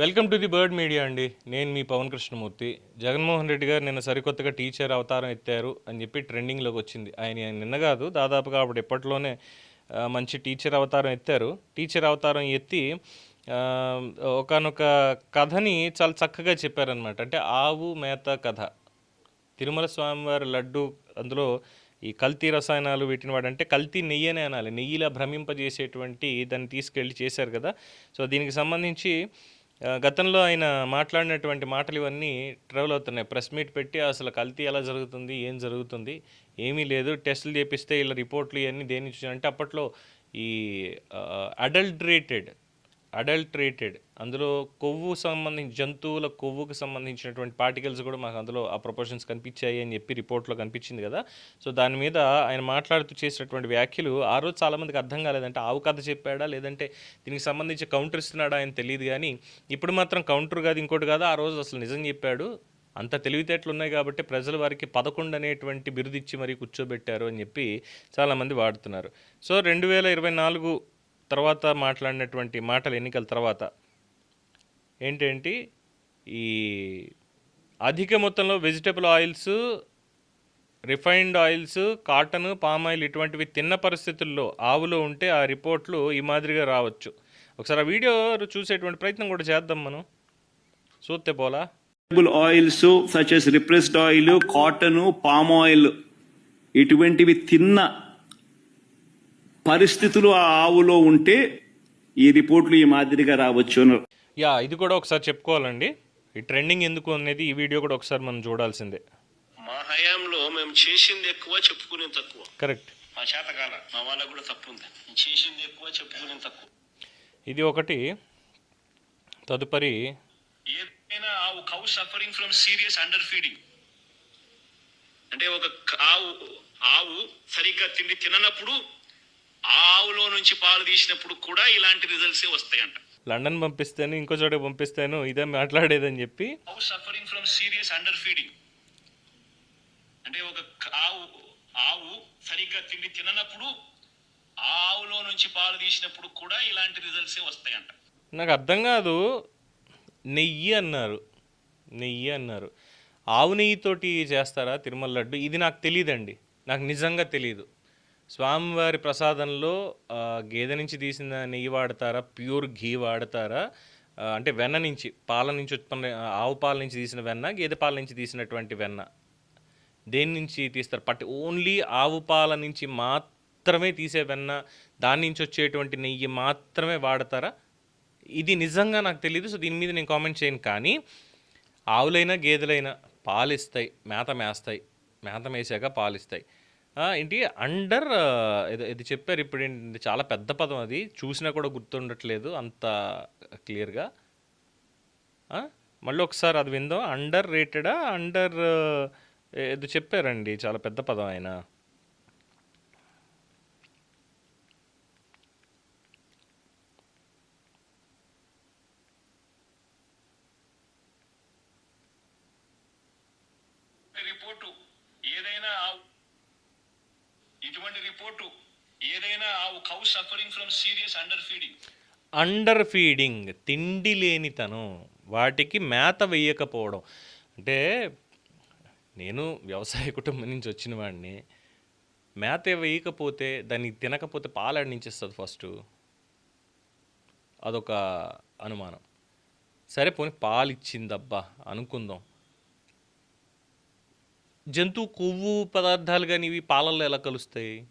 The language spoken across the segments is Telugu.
Welcome to the bird media అండి. నేను మీ పవన్ కృష్ణమూర్తి. జగన్మోహన్ రెడ్డి గారు నిన్న సరికొత్తగా టీచర్ అవతారం ఎత్తారు అని చెప్పి ట్రెండింగ్లోకి వచ్చింది. ఆయన నిన్న కాదు దాదాపుగా అప్పుడు ఎప్పట్లోనే మంచి టీచర్ అవతారం ఎత్తారు. టీచర్ అవతారం ఎత్తి ఒకనొక కథని చాలా చక్కగా చెప్పారనమాట అంటే ఆవు మేత కథ. తిరుమల స్వామివారి లడ్డు అందులో ఈ కల్తీ రసాయనాలు వీటిని వాడంటే కల్తీ నెయ్యి అనే అనాలి. నెయ్యిలా భ్రమింపజేసేటువంటి దాన్ని తీసుకెళ్ళి చేశారు కదా. సో దీనికి సంబంధించి గతంలో ఆయన మాట్లాడినటువంటి మాటలు ఇవన్నీ ట్రావెల్ అవుతున్నాయి. ప్రెస్ మీట్ పెట్టి అసలు కల్తీ ఎలా జరుగుతుంది ఏం జరుగుతుంది ఏమీ లేదు. టెస్టులు చేపిస్తే ఇలా రిపోర్ట్లు ఇవన్నీ దేని అంటే అప్పట్లో ఈ అడల్ట్రేటెడ్ అడల్ట్రేటెడ్ అందులో కొవ్వు సంబంధించి జంతువుల కొవ్వుకు సంబంధించినటువంటి పార్టికల్స్ కూడా మాకు అందులో ఆ ప్రపోర్షన్స్ కనిపించాయి అని చెప్పి రిపోర్ట్లో కనిపించింది కదా. సో దాని మీద ఆయన మాట్లాడుతూ చేసినటువంటి వ్యాఖ్యలు ఆ రోజు చాలామందికి అర్థం కాలేదంటే ఆవు కథ చెప్పాడా? లేదంటే దీనికి సంబంధించి కౌంటర్ ఇస్తున్నాడా ఆయన తెలియదు కానీ ఇప్పుడు మాత్రం కౌంటర్ కాదు ఇంకోటి కాదు ఆ రోజు అసలు నిజం చెప్పాడు. అంత తెలివితేటలు ఉన్నాయి కాబట్టి ప్రజలు వారికి పదకొండు అనేటువంటి బిరుదిచ్చి మరీ కూర్చోబెట్టారు అని చెప్పి చాలామంది వాడుతున్నారు. సో రెండు వేల ఇరవై నాలుగు తర్వాత మాట్లాడినటువంటి మాటలు ఎన్నికల తర్వాత ఏంటేంటి? ఈ అధిక మొత్తంలో vegetable oils refined oils cotton palm oil ఇటువంటివి తిన్న పరిస్థితుల్లో ఆవులో ఉంటే ఆ రిపోర్ట్లు ఈ మాదిరిగా రావచ్చు. ఒకసారి ఆ వీడియో చూసేటువంటి ప్రయత్నం కూడా చేద్దాం మనం. చూస్తే పోలా? Vegetable oils such as refined oil cotton palm oil ఇటువంటివి తిన్న పరిస్థితులు ఆ ఆవులో ఉంటే ఈ రిపోర్ట్లు ఈ మాదిరిగా రావచ్చు యా ఇది కూడా ఒకసారి చెప్పుకోవాలండి. ఈ ట్రెండింగ్ ఎందుకు అనేది ఈ వీడియో కూడా ఒకసారి మనం చూడాల్సిందే. మా హయాంలో మేము చేసింది ఎక్కువ చెప్పుకునేది తక్కువ. కరెక్ట్. మా చేతకాల మా వాళ్ళకు కూడా తప్పు ఉంది. చేసింది ఎక్కువ చెప్పుకునేది తక్కువ. ఇది ఒకటి. తదుపరి ఏదైనా ఆవు cow suffering from serious underfeeding అంటే ఒక ఆవు ఆవు సరిగ్గా తిండి తిననప్పుడు ఆవులో నుంచి పాలు తీసినప్పుడు కూడా ఇలాంటి రిజల్ట్సే వస్తాయంట. లండన్ పంపిస్తాను ఇంకో చోట పంపిస్తాను ఇదే మాట్లాడేదని చెప్పి. Suffering from serious under feeding అంటే ఒక ఆవు ఆవు సరిగ్గా తిండి తిననప్పుడు ఆవులో నుంచి పాలు తీసినప్పుడు కూడా ఇలాంటి రిజల్ట్సే వస్తాయంట. నాకు అర్థం కాదు. నెయ్యి అన్నారు. నెయ్యి అన్నారు. ఆవు నెయ్యితోటి చేస్తారా? తిరుమల లడ్డు? ఇది నాకు తెలియదండి నాకు నిజంగా తెలియదు స్వామివారి ప్రసాదంలో గేదె నుంచి తీసిన నెయ్యి వాడతారా? ప్యూర్ ఘీ వాడతారా? అంటే వెన్న నుంచి పాల నుంచి ఉత్పన్న ఆవు పాల నుంచి తీసిన వెన్న గేదె పాల నుంచి తీసినటువంటి వెన్న? దేని నుంచి తీస్తారు? పట్టి ఓన్లీ ఆవు పాల నుంచి మాత్రమే తీసే వెన్న దాని నుంచి వచ్చేటువంటి నెయ్యి మాత్రమే వాడతారా? ఇది నిజంగా నాకు తెలియదు సో దీని మీద నేను కామెంట్ చేయను. కానీ ఆవులైనా గేదెలైనా పాలిస్తాయి మేత మేస్తాయి. మేత మేసాక పాలిస్తాయి. ఏంటి? అండర్ ఇది ఇది చెప్పారు ఇప్పుడు ఏంటి? చాలా పెద్ద పదం అది. చూసినా కూడా గుర్తుండట్లేదు అంత క్లియర్గా. మళ్ళీ ఒకసారి అది విందాం. అండర్ రేటెడా అండర్ ఇది చెప్పారండి. చాలా పెద్ద పదం ఆయన రిపోర్టు ఏదైనా ఆవు ఇటువంటి రిపోర్టు ఏదైనా ఆవు cow suffering from serious underfeeding underfeeding తిండి లేనితనం వాటికి మేత వేయకపోవడం. అంటే నేను వ్యవసాయ కుటుంబం నుంచి వచ్చిన వాడిని మేత వేయకపోతే దాన్ని తినకపోతే పాలు నుంచి ఫస్ట్ అదొక అనుమానం. సరే పోనీ పాలు ఇచ్చిందబ్బా అనుకుందాం. జంతువు కొవ్వు పదార్థాలు కానీ ఇవి పాలల్లో ఎలా కలుస్తాయి?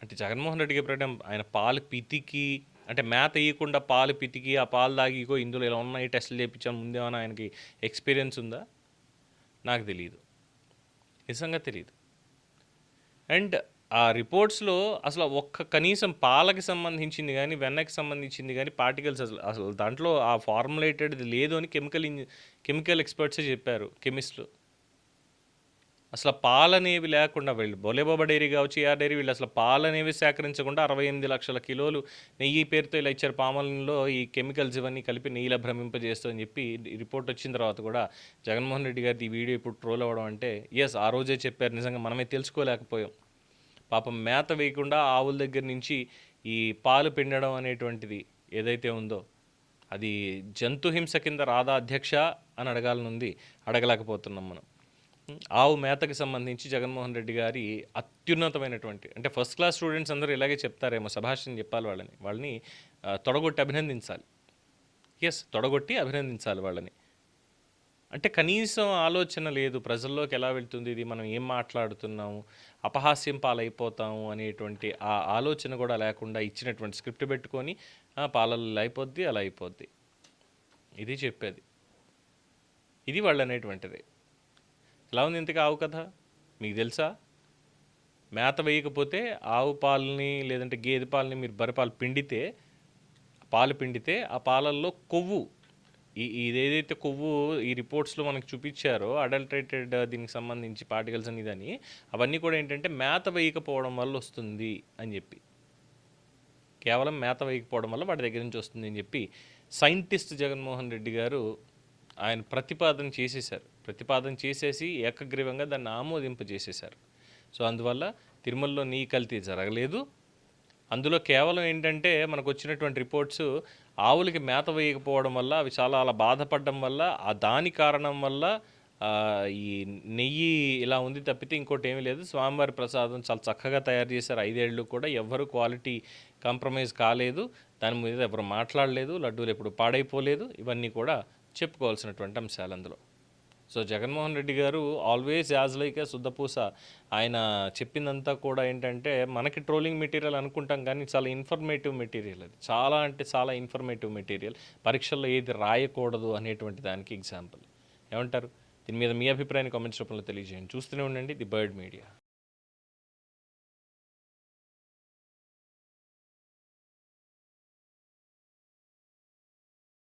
అంటే జగన్మోహన్ రెడ్డి గారి ఆయన పాలు పితికి అంటే మేత వేయకుండా పాలు పితికి ఆ పాలు తాగికో ఇందులో ఇలా ఉన్నాయి టెస్టులు చేయించాను ముందేమైనా ఆయనకి ఎక్స్పీరియన్స్ ఉందా? నాకు తెలియదు నిజంగా తెలియదు అండ్ ఆ రిపోర్ట్స్లో అసలు ఒక్క కనీసం పాలకి సంబంధించింది కానీ వెన్నకి సంబంధించింది కానీ పార్టికల్స్ అసలు అసలు దాంట్లో ఆ ఫార్ములేటెడ్ లేదు అని కెమికల్ ఇంజ కెమికల్ ఎక్స్పర్ట్సే చెప్పారు కెమిస్ట్లు అసలు పాలనేవి లేకుండా వీళ్ళు బొలేబాబా డైరీ కావచ్చు ఆ డైరీ వీళ్ళు అసలు పాలనేవి సేకరించకుండా అరవై ఎనిమిది లక్షల కిలోలు నెయ్యి పేరుతో ఇలా ఇచ్చారు. పామలంలో ఈ కెమికల్స్ ఇవన్నీ కలిపి నెయ్యిలా భ్రమింపజేస్తూ అని చెప్పి రిపోర్ట్ వచ్చిన తర్వాత కూడా జగన్మోహన్ రెడ్డి గారి ఈ వీడియో ఇప్పుడు ట్రోల్ అవ్వడం అంటే ఎస్ ఆ రోజే చెప్పారు. నిజంగా మనమే తెలుసుకోలేకపోయాం. పాపం మేత వేయకుండా ఆవుల దగ్గర నుంచి ఈ పాలు పిండడం అనేటువంటిది ఏదైతే ఉందో అది జంతు హింస కింద రాదా అధ్యక్ష అని అడగాలనుంది. అడగలేకపోతున్నాం మనం. ఆవు మేతకి సంబంధించి జగన్మోహన్ రెడ్డి గారి అత్యున్నతమైనటువంటి అంటే ఫస్ట్ క్లాస్ స్టూడెంట్స్ అందరూ ఇలాగే చెప్తారేమో సభాషణ చెప్పాలి వాళ్ళని. వాళ్ళని తొడగొట్టి అభినందించాలి. ఎస్ తొడగొట్టి అభినందించాలి వాళ్ళని. అంటే కనీసం ఆలోచన లేదు ప్రజల్లోకి ఎలా వెళ్తుంది ఇది మనం ఏం మాట్లాడుతున్నాము అపహాస్యం పాలైపోతాము అనేటువంటి ఆ ఆలోచన కూడా లేకుండా ఇచ్చినటువంటి స్క్రిప్ట్ పెట్టుకొని పాలలు అయిపోద్ది అలా అయిపోద్ది. ఇది చెప్పేది. ఇది వాళ్ళు అనేటువంటిది ఎలా ఉంది ఇంతకు ఆవు కథ? మీకు తెలుసా? మేత వేయకపోతే ఆవు పాలని లేదంటే గేదె పాలని మీరు బరిపాలు పిండితే పాలు పిండితే ఆ పాలల్లో కొవ్వు. ఈ ఇదేదైతే కొవ్వు ఈ రిపోర్ట్స్లో మనకు చూపించారో అడల్టరేటెడ్ దీనికి సంబంధించి పార్టికల్స్ అని ఇదని అవన్నీ కూడా ఏంటంటే మేత వేయకపోవడం వల్ల వస్తుంది అని చెప్పి. కేవలం మేత వేయకపోవడం వల్ల వాటి దగ్గర నుంచి వస్తుంది అని చెప్పి సైంటిస్ట్ జగన్మోహన్ రెడ్డి గారు ఆయన ప్రతిపాదన చేసేశారు. ప్రతిపాదన చేసేసి ఏకగ్రీవంగా దాన్ని ఆమోదింప చేసేశారు. సో అందువల్ల తిరుమలలో నీ కల్తీ జరగలేదు. అందులో కేవలం ఏంటంటే మనకు వచ్చినటువంటి రిపోర్ట్స్ ఆవులకి మేత వేయకపోవడం వల్ల అవి చాలా అలా బాధపడడం వల్ల ఆ దాని కారణం వల్ల ఈ నెయ్యి ఇలా ఉంది తప్పితే ఇంకోటి ఏమీ లేదు. స్వామివారి ప్రసాదం చాలా చక్కగా తయారు చేశారు. ఐదేళ్ళు కూడా ఎవ్వరు క్వాలిటీ కాంప్రమైజ్ కాలేదు. దాని మీద ఎవరు మాట్లాడలేదు. లడ్డూలు ఎప్పుడు పాడైపోలేదు. ఇవన్నీ కూడా చెప్పుకోవాల్సినటువంటి అంశాలు అందులో. So Jaganmohan Reddy garu always as like a శుద్ధపూస ఆయన చెప్పిందంతా కూడా ఏంటంటే మనకి ట్రోలింగ్ మెటీరియల్ అనుకుంటాం కానీ చాలా ఇన్ఫర్మేటివ్ మెటీరియల్ అది. చాలా అంటే చాలా ఇన్ఫర్మేటివ్ మెటీరియల్ పరీక్షల్లో ఏది రాయకూడదు అనేటువంటి దానికి ఎగ్జాంపుల్ ఏమంటారు? దీని మీద మీ అభిప్రాయాన్ని కామెంట్స్ రూపంలో తెలియజేయండి. చూస్తూనే ఉండండి. The bird media.